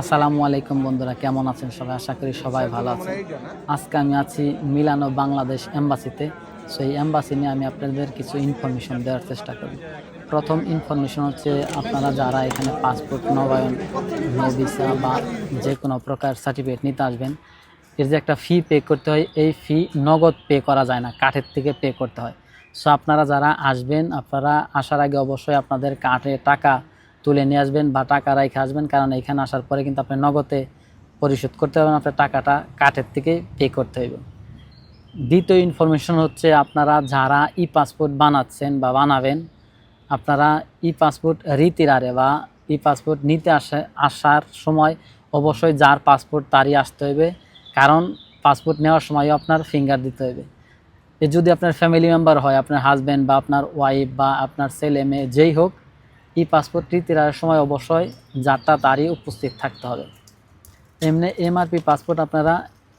আসসালামু আলাইকুম বন্ধুরা, কেমন আছেন সবাই? আশা করি সবাই ভালো আছেন। আজকে আমি আছি মিলানো বাংলাদেশ এম্বাসিতে। সো এই এম্বাসি নিয়ে আমি আপনাদের কিছু ইনফরমেশন দেওয়ার চেষ্টা করি। প্রথম ইনফরমেশন হচ্ছে আপনারা যারা এখানে পাসপোর্ট নবায়ন নো ভিসা বা যে কোনো প্রকার সার্টিফিকেট নিতে আসবেন, এর যে একটা ফি পে করতে হয়, এই ফি নগদ পে করা যায় না, কাঠের থেকে পে করতে হয়। সো আপনারা যারা আসবেন, আপনারা আসার আগে অবশ্যই আপনাদের কাঠে টাকা তুলে নিয়ে আসবেন বা টাকা রেখে আসবেন কারণ এখানে আসার পরে কিন্তু আপনি নগদে পরিশোধ করতে হবে না, আপনার টাকাটা কাঠের থেকে পে করতে হবে দ্বিতীয় ইনফরমেশন হচ্ছে আপনারা যারা ই পাসপোর্ট বানাচ্ছেন বা বানাবেন আপনারা ই পাসপোর্ট রীতির আরে বা ই পাসপোর্ট নিতে আসে আসার সময় অবশ্যই যার পাসপোর্ট তারই আসতে হবে কারণ পাসপোর্ট নেওয়ার সময়ও আপনার ফিঙ্গার দিতে হবে যদি আপনার ফ্যামিলি মেম্বার হয় আপনার হাজব্যান্ড বা আপনার ওয়াইফ বা আপনার ছেলে মেয়ে যেই হোক ই পাসপোর্টটি রীতির আরের সময় অবশ্যই যারটা তারই উপস্থিত থাকতে হবে। এমনি এমআরপি পাসপোর্ট আপনারা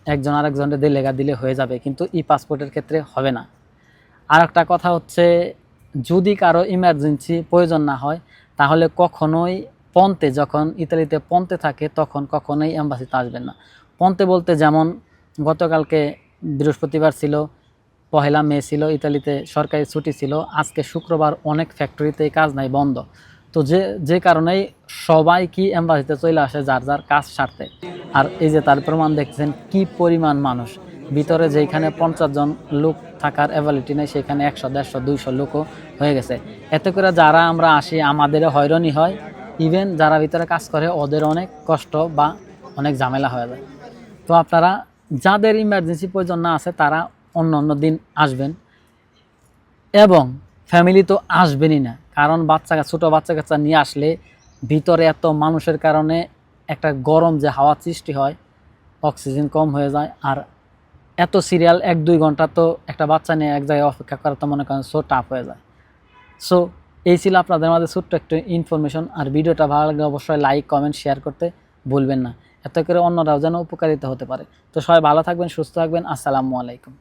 একজন আরেকজনের দিয়ে লেখা দিলে হয়ে যাবে, কিন্তু ই পাসপোর্টের ক্ষেত্রে হবে না। আর একটা কথা হচ্ছে, যদি কারও ইমার্জেন্সি প্রয়োজন না হয়, তাহলে কখনোই পন্তে, যখন ইতালিতে পন্তে থাকে, তখন কখনোই অ্যাম্বাসিতে আসবেন না। পন্তে বলতে যেমন গতকালকে বৃহস্পতিবার ছিল পহেলা মে ছিল, ইতালিতে সরকারি ছুটি ছিল। আজকে শুক্রবার অনেক ফ্যাক্টরিতে কাজ নাই, বন্ধ। তো যে যে কারণেই সবাই কি এম্বাসিতে চলে আসে, যার যার কাজ সারতে। আর এই যে তার প্রমাণ দেখছেন, কি পরিমাণ মানুষ। ভিতরে যেখানে পঞ্চাশ জন লোক থাকার অ্যাবিলিটি নেই, সেখানে একশো, দেড়শো, দুইশো লোকও হয়ে গেছে। এতে করে যারা আমরা আসি, আমাদের হয়রানি হয়। ইভেন যারা ভিতরে কাজ করে, ওদের অনেক কষ্ট বা অনেক ঝামেলা হয়ে যায়। তো আপনারা, যাদের ইমার্জেন্সি প্রয়োজন না আছে, তারা অন্য অন্য দিন আসবেন। এবং ফ্যামিলি তো আসবেনই না। কারণ বাচ্চা ছোটো বাচ্চা কাচ্চা নিয়ে আসলে ভিতরে এত মানুষের কারণে একটা গরম যে হাওয়া সৃষ্টি হয় অক্সিজেন কম হয়ে যায়। আর এত সিরিয়াল এক দুই ঘণ্টা তো একটা বাচ্চা নিয়ে এক জায়গায় অপেক্ষা করা তো মনে করেন সো টাফ হয়ে যায়। সো এই ছিল আপনাদের মাঝে ছোট্ট একটু ইনফরমেশন আর ভিডিওটা ভালো লাগলে অবশ্যই লাইক কমেন্ট শেয়ার করতে ভুলবেন না। এত করে অন্যরাও যেন উপকারিতা হতে পারে। তো সবাই ভালো থাকবেন, সুস্থ থাকবেন। আসসালামু আলাইকুম।